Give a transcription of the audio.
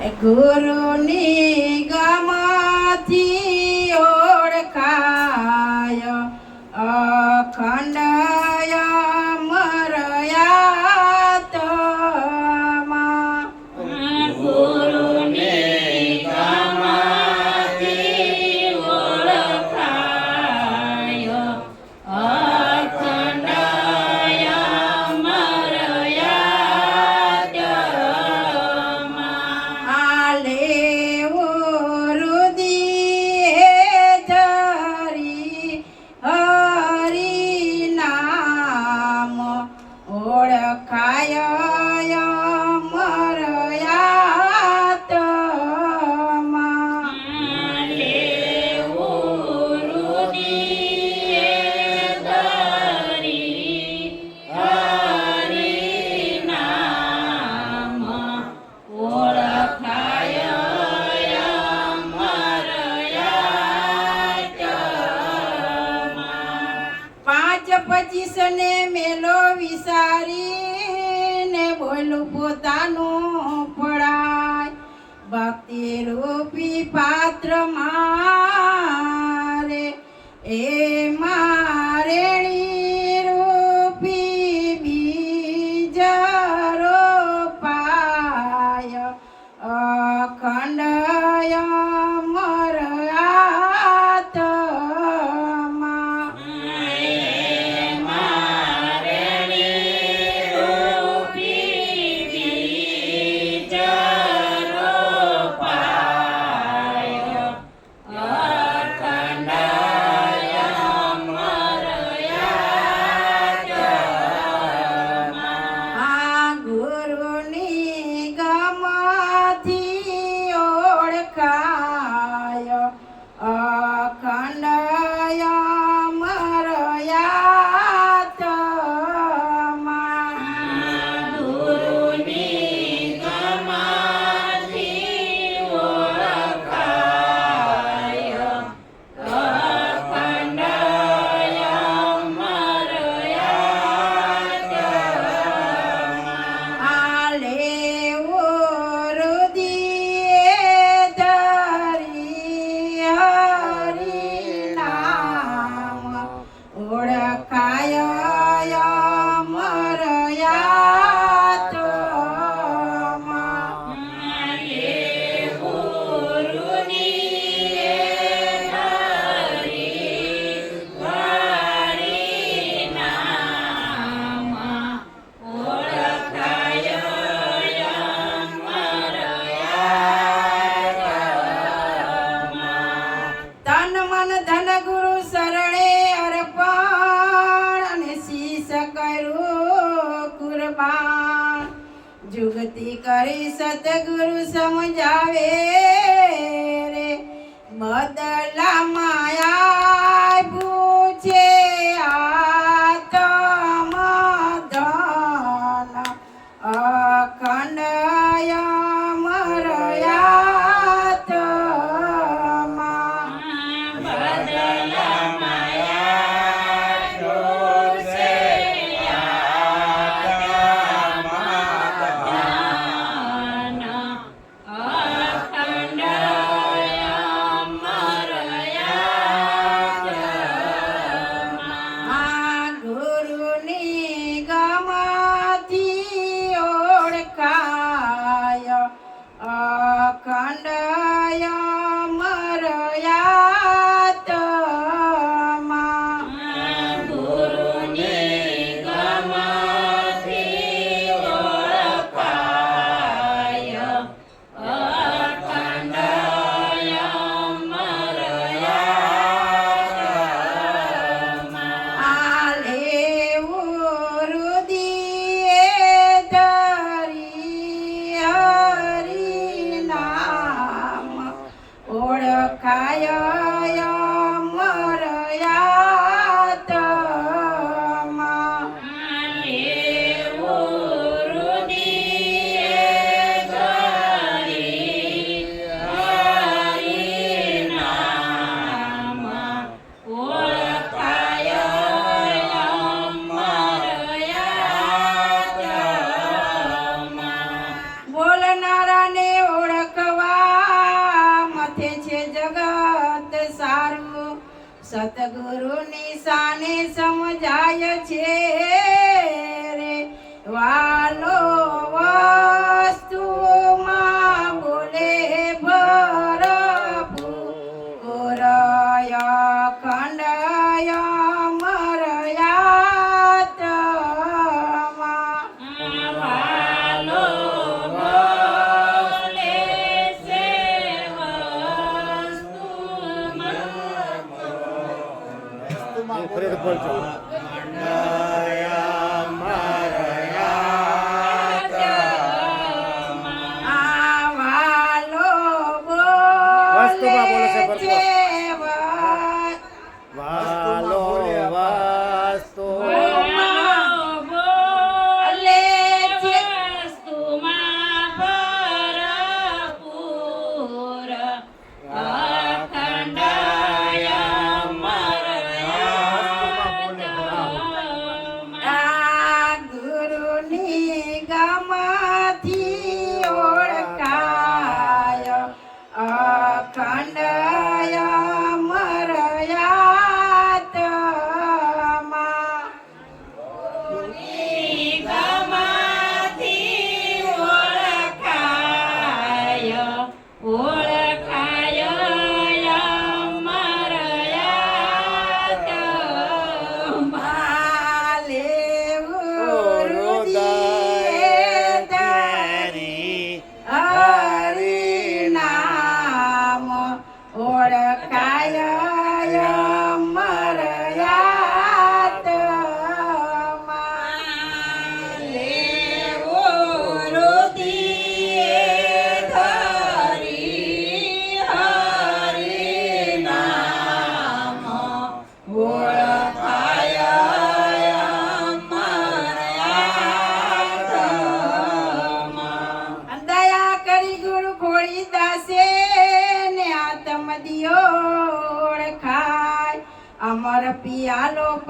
ગુરુની ગમથી ઓળખાય અખંડ પચીસ ને મેલો વિસારીને બોલું પોતાનું પડાય ભક્તિ રૂપી પાત્ર મારે એ મારેણી જુગતી કરી સતગુરુ સમજાવે રે. બદલા માયા પૂછે આતમ ઓળખાય મરયાતમાં સમજાય છે અમર